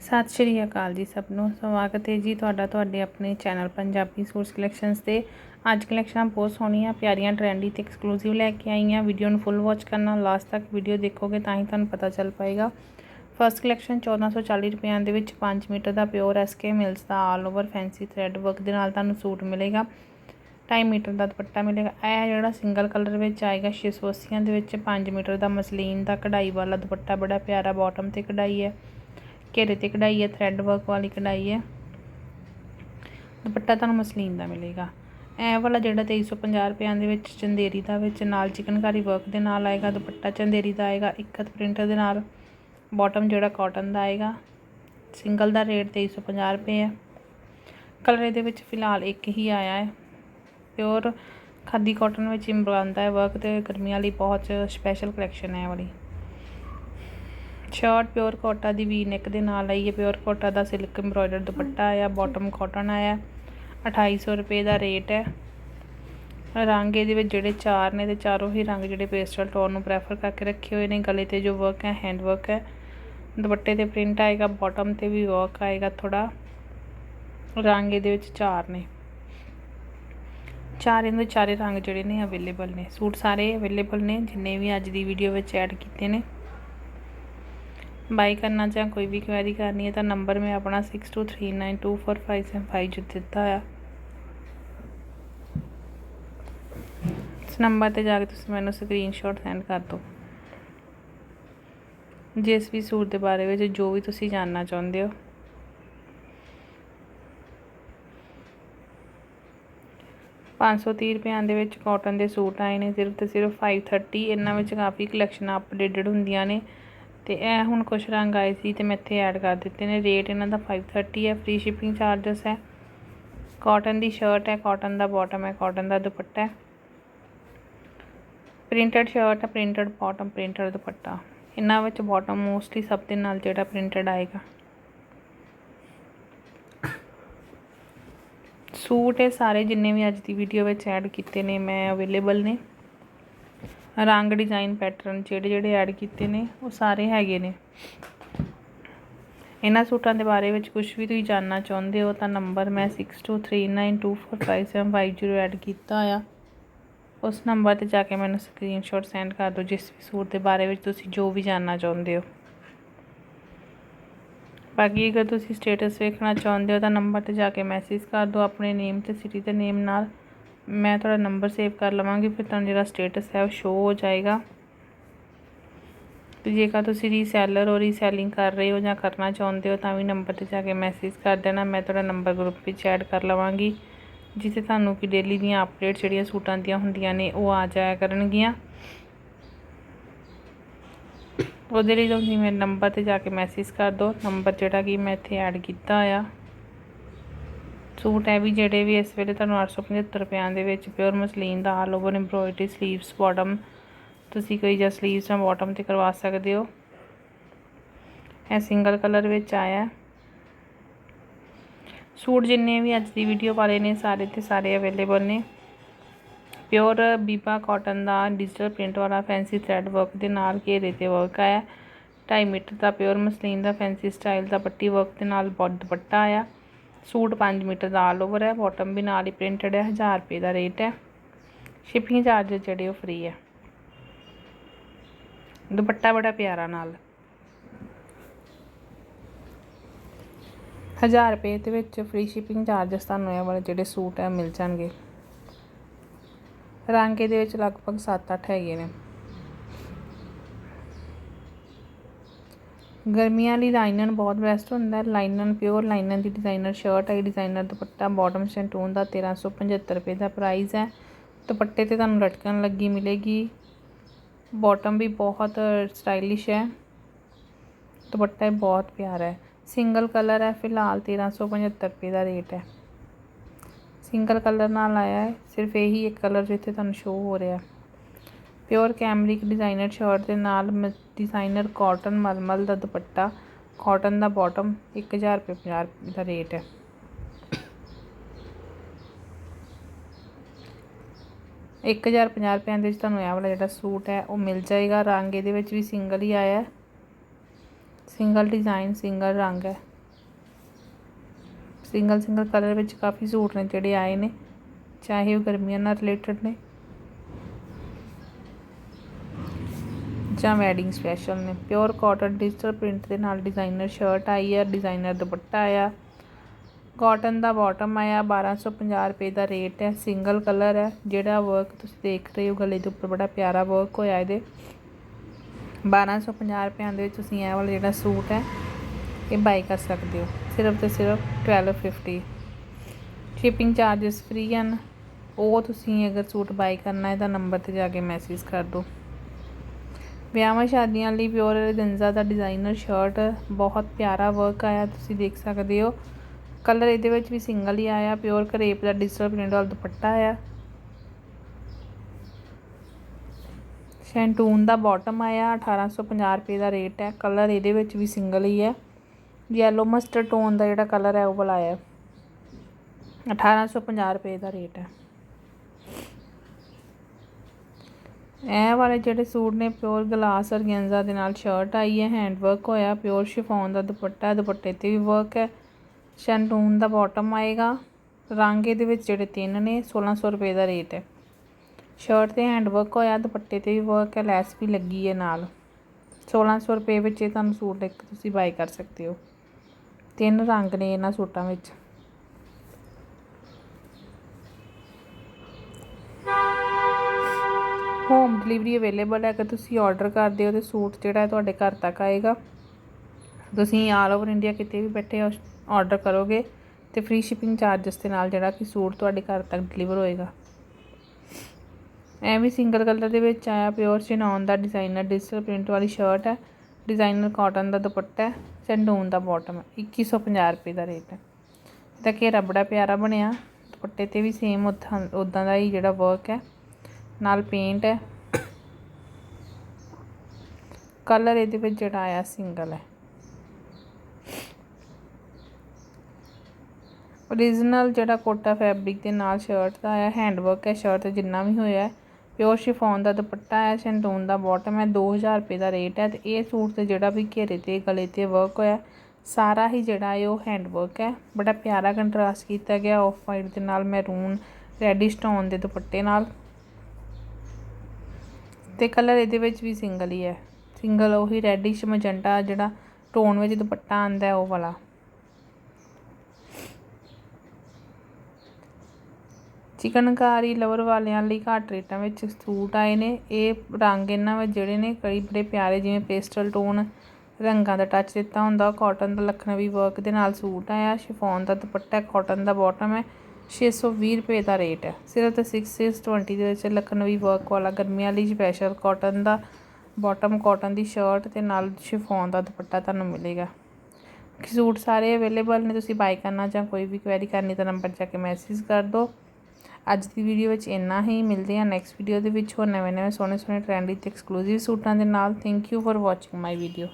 ਸਤਿ ਸ਼੍ਰੀ ਅਕਾਲ ਜੀ ਸਭ ਨੂੰ। ਸਵਾਗਤ ਹੈ ਜੀ ਤੁਹਾਡਾ ਤੁਹਾਡੇ ਆਪਣੇ ਚੈਨਲ ਪੰਜਾਬੀ ਸੂਟਸ ਕਲੈਕਸ਼ਨਸ ਤੇ। ਅੱਜ ਕਲੈਕਸ਼ਨਾਂ ਬਹੁਤ ਸੋਹਣੀਆਂ, ਪਿਆਰੀਆਂ, ਟ੍ਰੈਂਡੀ ਤੇ ਐਕਸਕਲੂਸਿਵ ਲੈ ਕੇ ਆਈਆਂ। ਵੀਡੀਓ ਨੂੰ ਫੁੱਲ ਵਾਚ ਕਰਨਾ ਲਾਸਟ ਤੱਕ ਵੀਡੀਓ ਦੇਖੋਗੇ ਤਾਂ ਹੀ ਤੁਹਾਨੂੰ ਪਤਾ ਚੱਲ ਪਾਏਗਾ। ਫਰਸਟ ਕਲੈਕਸ਼ਨ 1440 ਰੁਪਈਆਂ ਦੇ ਵਿੱਚ 5 ਮੀਟਰ ਦਾ ਪਿਓਰ ਐਸਕੇ ਮਿਲਸ ਦਾ all over fancy thread work ਦੇ ਨਾਲ ਤੁਹਾਨੂੰ ਸੂਟ ਮਿਲੇਗਾ। 2.5 ਮੀਟਰ ਦਾ ਦੁਪੱਟਾ ਮਿਲੇਗਾ। ਇਹ ਜਿਹੜਾ ਸਿੰਗਲ ਕਲਰ ਵਿੱਚ ਆਏਗਾ 680 ਦੇ ਵਿੱਚ 5 ਮੀਟਰ ਦਾ ਮਸਲੀਨ ਦਾ ਕਢਾਈ ਵਾਲਾ ਦੁਪੱਟਾ ਬੜਾ ਪਿਆਰਾ ਬਾਟਮ ਤੇ ਕਢਾਈ ਹੈ। ਘੇਰੇ ਤੇ ਕਢਾਈ ਹੈ ਥ੍ਰੈਡ ਵਰਕ ਵਾਲੀ ਕਢਾਈ ਹੈ। ਦੁਪੱਟਾ ਤੁਹਾਨੂੰ ਮਸਲੀਨ ਦਾ ਮਿਲੇਗਾ। ਇਹ ਵਾਲਾ ਜਿਹੜਾ 2350 ਰੁਪਏ ਦੇ ਵਿੱਚ ਚੰਦੇਰੀ ਦਾ ਵਿੱਚ ਨਾਲ ਚਿਕਨਕਾਰੀ ਵਰਕ ਦੇ ਨਾਲ ਆਏਗਾ, ਦੁਪੱਟਾ ਚੰਦੇਰੀ ਦਾ ਆਏਗਾ ਇਕਤ ਪ੍ਰਿੰਟਰ ਦੇ ਨਾਲ ਬਾਟਮ ਜਿਹੜਾ ਕਾਟਨ ਦਾ ਆਏਗਾ। ਸਿੰਗਲ ਦਾ ਰੇਟ 2350 ਰੁਪਏ ਹੈ। ਕਲਰ ਇਹਦੇ ਵਿੱਚ ਫਿਲਹਾਲ ਇੱਕ ਹੀ ਆਇਆ ਹੈ। ਪਿਓਰ ਖਾਦੀ ਕਾਟਨ ਵਿੱਚ ਇੰਬਰਾਂਦਾ ਹੈ ਵਰਕ ਤੇ ਗਰਮੀਆਂ ਲਈ ਬਹੁਤ ਸਪੈਸ਼ਲ ਕਲੈਕਸ਼ਨ ਹੈ ਇਹ ਵਾਲੀ। ਸ਼ਰਟ ਪਿਓਰ ਕੋਟਾ ਦੀ ਵੀ ਨੈਕ ਦੇ ਨਾਲ ਆਈ ਹੈ। ਪਿਓਰ ਕੋਟਾ ਦਾ ਸਿਲਕ ਐਮਬ੍ਰੋਇਡਰ ਦੁਪੱਟਾ ਆਇਆ ਬਾਟਮ ਕਾਟਨ ਆਇਆ। 2800 ਰੁਪਏ ਦਾ ਰੇਟ ਹੈ। ਰੰਗ ਇਹਦੇ ਵਿੱਚ ਜਿਹੜੇ ਚਾਰ ਨੇ ਤੇ ਚਾਰੋਂ ਹੀ ਰੰਗ ਜਿਹੜੇ ਪੇਸਟਲ ਟੋਨ ਨੂੰ ਪ੍ਰੈਫਰ ਕਰਕੇ ਰੱਖੇ ਹੋਏ ਨੇ। ਗਲੇ ਤੇ ਜੋ ਵਰਕ ਹੈ ਹੈਂਡ ਵਰਕ ਹੈ। ਦੁਪੱਟੇ ਤੇ ਪ੍ਰਿੰਟ ਆਏਗਾ ਬਾਟਮ ਤੇ ਵੀ ਵਰਕ ਆਏਗਾ ਥੋੜਾ ਰੰਗ ਇਹਦੇ ਵਿੱਚ ਚਾਰ ਨੇ। ਚਾਰੇ ਦੇ ਚਾਰੇ ਰੰਗ ਜਿਹੜੇ ਨੇ ਅਵੇਲੇਬਲ ਨੇ। ਸੂਟ ਸਾਰੇ ਅਵੇਲੇਬਲ ਨੇ, ਜਿੰਨੇ ਵੀ ਅੱਜ ਦੀ ਵੀਡੀਓ ਵਿੱਚ ਐਡ ਕੀਤੇ ਨੇ। ਬਾਈ ਕਰਨਾ ਜਾਂ ਕੋਈ ਵੀ ਕੁਐਰੀ ਕਰਨੀ ਹੈ ਤਾਂ ਨੰਬਰ ਮੈਂ ਆਪਣਾ 6239245755 ਜੋ ਦਿੱਤਾ ਆ। ਇਸ ਨੰਬਰ ਤੇ ਜਾ ਕੇ ਤੁਸੀਂ ਮੈਨੂੰ ਸਕਰੀਨਸ਼ਾਟ ਸੈਂਡ ਕਰ ਦਿਓ। ਜਿਸ ਵੀ ਸੂਟ ਦੇ ਬਾਰੇ ਵਿੱਚ ਜੋ ਵੀ ਤੁਸੀਂ ਜਾਣਨਾ ਚਾਹੁੰਦੇ ਹੋ। ਪੰਜ ਸੌ ਤੀਹ ਰੁਪਈਆਂ ਦੇ ਵਿੱਚ ਕਾਟਨ ਦੇ ਸੂਟ ਆਏ ਨੇ, ਸਿਰਫ ਤੇ ਸਿਰਫ 530 ਇਹਨਾਂ ਵਿੱਚ ਕਾਫੀ ਕਲੈਕਸ਼ਨ ਅਪਡੇਟਡ ਹੁੰਦੀਆਂ ਨੇ। ਤੇ ਇਹ ਹੁਣ ਕੁਝ ਰੰਗ ਆਏ ਸੀ ਤੇ ਮੈਂ ਇੱਥੇ ਐਡ ਕਰ ਦਿੱਤੇ ਨੇ। ਰੇਟ ਇਹਨਾਂ ਦਾ 530 ਹੈ ਫ੍ਰੀ ਸ਼ਿਪਿੰਗ ਚਾਰजेस ਹੈ। ਕਾਟਨ ਦੀ ਸ਼ਰਟ ਹੈ ਕਾਟਨ ਦਾ ਬਾਟਮ ਹੈ ਕਾਟਨ ਦਾ ਦੁਪੱਟਾ ਹੈ। ਪ੍ਰਿੰਟਡ ਸ਼ਰਟ ਹੈ ਪ੍ਰਿੰਟਡ ਬਾਟਮ ਪ੍ਰਿੰਟਡ ਦੁਪੱਟਾ। ਇਹਨਾਂ ਵਿੱਚ ਬਾਟਮ ਮੋਸਟਲੀ ਸਭ ਦੇ ਨਾਲ ਜਿਹੜਾ ਪ੍ਰਿੰਟਡ ਆਏਗਾ। ਸੂਟ ਇਹ ਸਾਰੇ ਜਿੰਨੇ ਵੀ ਅੱਜ ਦੀ ਵੀਡੀਓ ਵਿੱਚ ਐਡ ਕੀਤੇ ਨੇ, ਮੈਂ ਅਵੇਲੇਬਲ ਨੇ। ਰੰਗ ਡਿਜ਼ਾਈਨ ਪੈਟਰਨ ਜਿਹੜੇ ਜਿਹੜੇ ਐਡ ਕੀਤੇ ਨੇ, ਉਹ ਸਾਰੇ ਹੈਗੇ ਨੇ। ਇਹਨਾਂ ਸੂਟਾਂ ਦੇ ਬਾਰੇ ਵਿੱਚ ਕੁਝ ਵੀ ਤੁਸੀਂ ਜਾਣਨਾ ਚਾਹੁੰਦੇ ਹੋ, ਤਾਂ ਨੰਬਰ ਮੈਂ 6239245750 ਐਡ ਕੀਤਾ ਆ। ਉਸ ਨੰਬਰ ਤੇ ਜਾ ਕੇ ਮੈਨੂੰ ਸਕਰੀਨਸ਼ਾਟ ਸੈਂਡ ਕਰ ਦਿਓ, ਜਿਸ ਵੀ ਸੂਟ ਦੇ ਬਾਰੇ ਵਿੱਚ ਤੁਸੀਂ ਜੋ ਵੀ ਜਾਣਨਾ ਚਾਹੁੰਦੇ ਹੋ। ਬਾਕੀ ਅਗਰ ਤੁਸੀਂ ਸਟੇਟਸ ਵੇਖਣਾ ਚਾਹੁੰਦੇ ਹੋ, ਤਾਂ ਨੰਬਰ ਤੇ ਜਾ ਕੇ ਮੈਸੇਜ ਕਰ ਦਿਓ, ਆਪਣੇ ਨੇਮ ਤੇ ਸਿਟੀ ਦੇ ਨੇਮ ਨਾਲ। ਮੈਂ ਤੁਹਾਡਾ ਨੰਬਰ ਸੇਵ ਕਰ ਲਵਾਂਗੀ, ਫਿਰ ਤੁਹਾਨੂੰ ਜਿਹੜਾ ਸਟੇਟਸ ਹੈ ਉਹ ਸ਼ੋ ਹੋ ਜਾਏਗਾ। ਤੇ ਜੇਕਰ ਤੁਸੀਂ ਰੀਸੈਲਰ ਹੋ ਰੀਸੈਲਿੰਗ ਕਰ ਰਹੇ ਹੋ ਜਾਂ ਕਰਨਾ ਚਾਹੁੰਦੇ ਹੋ, ਤਾਂ ਵੀ ਨੰਬਰ ਤੇ ਜਾ ਕੇ ਮੈਸੇਜ ਕਰ ਦੇਣਾ। ਮੈਂ ਤੁਹਾਡਾ ਨੰਬਰ ਗਰੁੱਪ ਵਿੱਚ ਐਡ ਕਰ ਲਵਾਂਗੀ, ਜਿੱਥੇ ਤੁਹਾਨੂੰ ਕਿ ਡੇਲੀ ਦੀਆਂ ਅਪਡੇਟ ਜਿਹੜੀਆਂ ਸੂਟਾਂ ਦੀਆਂ ਹੁੰਦੀਆਂ ਨੇ, ਉਹ ਆ ਜਾਇਆ ਕਰਨਗੀਆਂ। ਉਹਦੇ ਲਈ ਤੁਸੀਂ ਮੇਰੇ ਨੰਬਰ ਤੇ ਜਾ ਕੇ ਮੈਸੇਜ ਕਰ ਦਿਓ। ਨੰਬਰ ਜਿਹੜਾ ਕਿ ਮੈਂ ਇੱਥੇ ਐਡ ਕੀਤਾ ਆ। ਸੂਟ ਹੈ ਵੀ ਜਿਹੜੇ ਵੀ ਇਸ ਵੇਲੇ ਤੁਹਾਨੂੰ 875 ਰੁਪਿਆਂ ਦੇ ਵਿੱਚ ਪਿਓਰ ਮਸਲੀਨ ਦਾ all over embroidery sleeves bottom ਤੁਸੀਂ ਕੋਈ ਜਾਂ ਸਲੀਵਸ ਜਾਂ ਬਾਟਮ ਤੇ ਕਰਵਾ ਸਕਦੇ ਹੋ। ਇਹ ਸਿੰਗਲ ਕਲਰ ਵਿੱਚ ਆਇਆ। ਸੂਟ ਜਿੰਨੇ ਵੀ ਅੱਜ ਦੀ ਵੀਡੀਓ ਵਾਲੇ ਨੇ, ਸਾਰੇ ਤੇ ਸਾਰੇ ਅਵੇਲੇਬਲ ਨੇ। ਪਿਓਰ ਬੀਬਾ ਕਾਟਨ ਦਾ ਡਿਜੀਟਲ ਪ੍ਰਿੰਟ ਵਾਲਾ ਫੈਂਸੀ ਥ੍ਰੈਡ ਵਰਕ ਦੇ ਨਾਲ ਘੇਰੇ ਤੇ ਵਰਕ ਆਇਆ। 2.5 ਮੀਟਰ ਦਾ ਪਿਓਰ ਮਸਲੀਨ ਦਾ ਫੈਂਸੀ ਸਟਾਈਲ ਦਾ ਪੱਟੀ ਵਰਕ ਦੇ ਨਾਲ ਬਹੁਤ ਦੁਪੱਟਾ ਆਇਆ। ਸੂਟ 5 ਮੀਟਰ ਦਾ ਆਲ ਓਵਰ ਹੈ ਬਾਟਮ ਵੀ ਨਾਲ ਹੀ ਪ੍ਰਿੰਟਡ ਹੈ 1000 ਰੁਪਏ ਦਾ ਰੇਟ ਹੈ। ਸ਼ਿਪਿੰਗ ਚਾਰजेस ਜਿਹੜੇ ਉਹ ਫ੍ਰੀ ਹੈ। ਦੁਪੱਟਾ ਬੜਾ ਪਿਆਰਾ ਨਾਲ। 1000 ਰੁਪਏ ਦੇ ਵਿੱਚ ਫ੍ਰੀ ਸ਼ਿਪਿੰਗ ਚਾਰजेस ਤੁਹਾਨੂੰ ਇਹ ਵਾਲੇ ਜਿਹੜੇ ਸੂਟ ਹੈ, ਮਿਲ ਜਾਣਗੇ। ਰੰਗ ਇਹਦੇ ਵਿੱਚ ਲਗਭਗ 7-8 ਹੈਗੇ ਨੇ। ਗਰਮੀਆਂ ਲਈ ਲਾਈਨਨ ਬਹੁਤ ਬੈਸਟ ਹੁੰਦਾ। ਹੈ ਲਾਈਨਨ ਪਿਓਰ ਲਾਈਨਨ ਦੀ ਡਿਜ਼ਾਈਨਰ ਸ਼ਰਟ ਹੈ। ਡਿਜ਼ਾਈਨਰ ਦੁਪੱਟਾ ਬਾਟਮ ਸੈਂਟੂਨ ਦਾ 1375 ਰੁਪਏ ਦਾ ਪ੍ਰਾਈਸ ਹੈ। ਦੁਪੱਟੇ ਤੇ ਤੁਹਾਨੂੰ ਲਟਕਣ ਲੱਗੀ ਮਿਲੇਗੀ। ਬਾਟਮ ਵੀ ਬਹੁਤ ਸਟਾਈਲਿਸ਼ ਹੈ। ਦੁਪੱਟਾ ਬਹੁਤ ਪਿਆਰਾ ਹੈ। ਸਿੰਗਲ ਕਲਰ ਹੈ। ਫਿਲਹਾਲ 1375 ਰੁਪਏ ਦਾ ਰੇਟ ਹੈ। ਸਿੰਗਲ ਕਲਰ ਨਾਲ ਆਇਆ ਹੈ। ਸਿਰਫ ਇਹੀ ਇੱਕ ਕਲਰ ਜਿੱਥੇ ਤੁਹਾਨੂੰ ਸ਼ੋ ਹੋ ਰਿਹਾ ਪਿਓਰ ਕੈਮਰਿਕ ਡਿਜ਼ਾਈਨਰ ਸ਼ਰਟ ਦੇ ਨਾਲ ਡਿਜ਼ਾਈਨਰ ਕਾਟਨ ਮਲਮਲ ਦਾ ਦੁਪੱਟਾ, ਕਾਟਨ ਦਾ ਬਾਟਮ 1000 ਰੁਪਏ 50 ਰੁਪਏ ਦਾ ਰੇਟ ਹੈ। ਇੱਕ ਹਜ਼ਾਰ ਪੰਜਾਹ ਰੁਪਏ ਦੇ ਵਿੱਚ ਤੁਹਾਨੂੰ ਇਹ ਵਾਲਾ ਜਿਹੜਾ ਸੂਟ ਹੈ, ਉਹ ਮਿਲ ਜਾਏਗਾ। ਰੰਗ ਇਹਦੇ ਵਿੱਚ ਵੀ ਸਿੰਗਲ ਹੀ ਆਇਆ ਸਿੰਗਲ ਡਿਜ਼ਾਈਨ, ਸਿੰਗਲ ਰੰਗ ਹੈ। ਸਿੰਗਲ ਸਿੰਗਲ ਕਲਰ ਵਿੱਚ ਕਾਫੀ ਸੂਟ ਨੇ ਜਿਹੜੇ ਆਏ ਨੇ। ਚਾਹੇ ਉਹ ਗਰਮੀਆਂ ਨਾਲ ਰਿਲੇਟਡ ਨੇ। ਜਾਂ ਵੈਡਿੰਗ ਸਪੈਸ਼ਲ ਨੇ। ਪਿਓਰ ਕਾਟਨ ਡਿਜੀਟਲ ਪ੍ਰਿੰਟ ਦੇ ਨਾਲ ਡਿਜ਼ਾਈਨਰ ਸ਼ਰਟ ਆਈ ਆ ਡਿਜ਼ਾਈਨਰ ਦੁਪੱਟਾ ਆਇਆ। ਕਾਟਨ ਦਾ ਬਾਟਮ ਆਇਆ 1250 ਰੁਪਏ ਦਾ ਰੇਟ ਹੈ ਸਿੰਗਲ ਕਲਰ ਹੈ। ਜਿਹੜਾ ਵਰਕ ਤੁਸੀਂ ਦੇਖ ਰਹੇ ਹੋ, ਗਲੇ ਦੇ ਉੱਪਰ ਬੜਾ ਪਿਆਰਾ ਵਰਕ ਹੋਇਆ ਇਹਦੇ। 1250 ਰੁਪਏ ਦੇ ਵਿੱਚ ਤੁਸੀਂ ਇਹ ਵਾਲਾ ਜਿਹੜਾ ਸੂਟ ਹੈ, ਇਹ ਬਾਈ ਕਰ ਸਕਦੇ ਹੋ। ਸਿਰਫ ਤੇ ਸਿਰਫ 1250 ਸ਼ਿਪਿੰਗ ਚਾਰजेस ਫ੍ਰੀ ਹਨ। ਉਹ ਤੁਸੀਂ ਅਗਰ ਸੂਟ ਬਾਈ ਕਰਨਾ ਹੈ, ਤਾਂ ਨੰਬਰ ਤੇ ਜਾ ਕੇ ਮੈਸੇਜ ਕਰ ਦਿਓ। ਵਿਆਹਾਂ ਸ਼ਾਦੀਆਂ ਲਈ ਪਿਓਰ ਗੰਜ਼ਾ ਦਾ ਡਿਜ਼ਾਈਨਰ ਸ਼ਰਟ ਬਹੁਤ ਪਿਆਰਾ ਵਰਕ ਆਇਆ, ਤੁਸੀਂ ਦੇਖ ਸਕਦੇ ਹੋ। ਕਲਰ ਇਹਦੇ ਵਿੱਚ ਵੀ ਸਿੰਗਲ ਹੀ ਆਇਆ ਪਿਓਰ ਕਰੇਪ ਦਾ ਡਿਜੀਟਲ ਪ੍ਰਿੰਟ ਵਾਲਾ ਦੁਪੱਟਾ ਆਇਆ। ਸ਼ੈਂਟੂਨ ਦਾ ਬਾਟਮ ਆਇਆ 1850 ਰੁਪਏ ਦਾ ਰੇਟ ਹੈ। ਕਲਰ ਇਹਦੇ ਵਿੱਚ ਵੀ ਸਿੰਗਲ ਹੀ ਹੈ। ਯੈਲੋ ਮਸਟਰ ਟੋਨ ਦਾ ਜਿਹੜਾ ਕਲਰ ਹੈ, ਉਹ ਵਾਲਾ ਆਇਆ। 1850 ਰੁਪਏ ਦਾ ਰੇਟ ਹੈ। ਇਹ ਵਾਲੇ ਜਿਹੜੇ ਸੂਟ ਨੇ ਪਿਓਰ ਗਲਾਸ ਔਰਗੈਂਜ਼ਾ ਦੇ ਨਾਲ ਸ਼ਰਟ ਆਈ ਹੈ ਹੈਂਡ ਵਰਕ ਹੋਇਆ ਪਿਓਰ ਸ਼ਿਫੋਨ ਦਾ ਦੁਪੱਟਾ, ਦੁਪੱਟੇ ਤੇ ਵੀ ਵਰਕ ਹੈ। ਸ਼ੈਂਟੂਨ ਦਾ ਬਾਟਮ ਆਏਗਾ। ਰੰਗ ਇਹਦੇ ਵਿੱਚ ਜਿਹੜੇ ਤਿੰਨ ਨੇ 1600 ਰੁਪਏ ਦਾ ਰੇਟ ਹੈ। ਸ਼ਰਟ ਤੇ ਹੈਂਡ ਵਰਕ ਹੋਇਆ, ਦੁਪੱਟੇ ਤੇ ਵੀ ਵਰਕ ਹੈ, ਲੈਸ ਵੀ ਲੱਗੀ ਹੈ ਨਾਲ। 1600 ਰੁਪਏ ਵਿੱਚ ਇਹ ਤੁਹਾਨੂੰ ਸੂਟ ਇੱਕ ਤੁਸੀਂ ਬਾਈ ਕਰ ਸਕਦੇ ਹੋ। ਤਿੰਨ ਰੰਗ ਨੇ ਇਹਨਾਂ ਸੂਟਾਂ ਵਿੱਚ। ਹੋਮ ਡਿਲੀਵਰੀ ਅਵੇਲੇਬਲ ਹੈ, ਅਗਰ ਤੁਸੀਂ ਆਰਡਰ ਕਰਦੇ ਹੋ ਤੇ ਸੂਟ ਜਿਹੜਾ ਹੈ ਤੁਹਾਡੇ ਘਰ ਤੱਕ ਆਏਗਾ। ਤੁਸੀਂ ਆਲ ਓਵਰ ਇੰਡੀਆ ਕਿਤੇ ਵੀ ਬੈਠੇ ਆਰਡਰ ਕਰੋਗੇ ਤੇ ਫ੍ਰੀ ਸ਼ਿਪਿੰਗ ਚਾਰजेस ਦੇ ਨਾਲ ਜਿਹੜਾ ਕਿ ਸੂਟ ਤੁਹਾਡੇ ਘਰ ਤੱਕ ਡਿਲੀਵਰ ਹੋਏਗਾ। ਐਵੇਂ ਸਿੰਗਲ ਕਲਰ ਦੇ ਵਿੱਚ ਆਇਆ ਪਿਓਰ ਚਿਨੌਨ ਦਾ ਡਿਜ਼ਾਈਨਰ ਡਿਜੀਟਲ ਪ੍ਰਿੰਟ ਵਾਲੀ ਸ਼ਰਟ ਹੈ ਡਿਜ਼ਾਈਨਰ ਕਾਟਨ ਦਾ ਦੁਪੱਟਾ ਹੈ ਸੈਂਡੂਨ ਦਾ ਬਾਟਮ ਹੈ 2150 ਰੁਪਏ ਦਾ ਰੇਟ ਹੈ। ਇਹਦਾ ਘੇਰਾ ਬੜਾ ਪਿਆਰਾ ਬਣਿਆ, ਦੁਪੱਟੇ ਤੇ ਵੀ ਸੇਮ ਉਦਾਂ ਉਦਾਂ ਦਾ ਹੀ ਜਿਹੜਾ ਵਰਕ ਹੈ। ਨਾਲ ਪੇਂਟ ਹੈ। ਕਲਰ ਇਹਦੇ ਵਿੱਚ ਜਿਹੜਾ ਆਇਆ ਸਿੰਗਲ ਹੈ। ਓਰੀਜਨਲ ਜਿਹੜਾ ਕੋਟਾ ਫੈਬਰਿਕ ਦੇ ਨਾਲ ਸ਼ਰਟ ਦਾ ਆਇਆ ਹੈਂਡ ਵਰਕ ਹੈ ਸ਼ਰਟ ਜਿੰਨਾ ਵੀ ਹੋਇਆ ਹੈ। ਪਿਓਰ ਸ਼ਿਫੋਨ ਦਾ ਦੁਪੱਟਾ ਹੈ ਸ਼ੈਂਟੂਨ ਦਾ ਬਾਟਮ ਹੈ 2000 ਰੁਪਏ ਦਾ ਰੇਟ ਹੈ ਤੇ ਇਹ ਸੂਟ ਤੇ ਜਿਹੜਾ ਵੀ ਘੇਰੇ ਤੇ, ਗਲੇ ਤੇ ਵਰਕ ਹੋਇਆ ਸਾਰਾ ਹੀ ਜਿਹੜਾ ਹੈ ਉਹ ਹੈਂਡ ਵਰਕ ਹੈ। ਬੜਾ ਪਿਆਰਾ ਕੰਟਰਾਸਟ ਕੀਤਾ ਗਿਆ ਆਫ ਵਾਈਟ ਦੇ ਨਾਲ ਮੈਰੂਨ ਰੈਡਿਸ਼ ਟੋਨ ਦੇ ਦੁਪੱਟੇ ਨਾਲ। ਤੇ ਕਲਰ ਇਹਦੇ ਵਿੱਚ ਵੀ ਸਿੰਗਲ ਹੀ ਹੈ। ਸਿੰਗਲ ਉਹੀ ਰੈਡਿਸ਼ ਮੈਜੈਂਟਾ ਜਿਹੜਾ ਟੋਨ ਵਿੱਚ ਦੁਪੱਟਾ ਆਂਦਾ ਉਹ ਵਾਲਾ। ਚਿਕਨਕਾਰੀ ਲਵਰ ਵਾਲਿਆਂ ਲਈ ਘੱਟ ਰੇਟਾਂ ਵਿੱਚ ਸੂਟ ਆਏ ਨੇ। ਇਹ ਰੰਗ ਇਹਨਾਂ ਵਿੱਚ ਜਿਹੜੇ ਨੇ, ਕਈ ਬੜੇ ਪਿਆਰੇ ਜਿਵੇਂ ਪੇਸਟਲ ਟੋਨ ਰੰਗਾਂ ਦਾ ਟੱਚ ਦਿੱਤਾ ਹੁੰਦਾ। ਕਾਟਨ ਦਾ ਲਖਨਵੀ ਵਰਕ ਦੇ ਨਾਲ ਸੂਟ ਆਇਆ। ਸ਼ਿਫੋਨ ਦਾ ਦੁਪੱਟਾ ਕਾਟਨ ਦਾ ਬਾਟਮ ਹੈ। 620 ਰੁਪਏ ਦਾ ਰੇਟ ਹੈ। ਸਿਰਫ ਤੇ 6620 ਦੇ ਵਿੱਚ ਲਖਨਵੀ ਵਰਕ ਵਾਲਾ, ਗਰਮੀਆਂ ਲਈ ਸਪੈਸ਼ਲ ਕਾਟਨ ਦਾ ਬਾਟਮ ਕਾਟਨ ਦੀ ਸ਼ਰਟ ਤੇ ਨਾਲ ਸ਼ਿਫੋਨ ਦਾ ਦੁਪੱਟਾ ਤੁਹਾਨੂੰ ਮਿਲੇਗਾ। ਸੂਟ ਸਾਰੇ ਅਵੇਲੇਬਲ ਨੇ, ਤੁਸੀਂ ਬਾਈ ਕਰਨਾ ਜਾਂ ਕੋਈ ਵੀ ਕੁਐਰੀ ਕਰਨੀ ਤਾਂ ਨੰਬਰ ਜਾ ਕੇ ਮੈਸੇਜ ਕਰ ਦਿਓ। ਅੱਜ ਦੀ ਵੀਡੀਓ ਵਿੱਚ ਇੰਨਾ ਹੀ, ਮਿਲਦੇ ਹਾਂ ਨੈਕਸਟ ਵੀਡੀਓ ਦੇ ਵਿੱਚ ਹੋਰ ਨਵੇਂ ਨਵੇਂ ਸੋਹਣੇ ਸੋਹਣੇ ਟ੍ਰੈਂਡੀ ਤੇ ਐਕਸਕਲੂਸਿਵ ਸੂਟਾਂ ਦੇ ਨਾਲ। Thank you for watching my video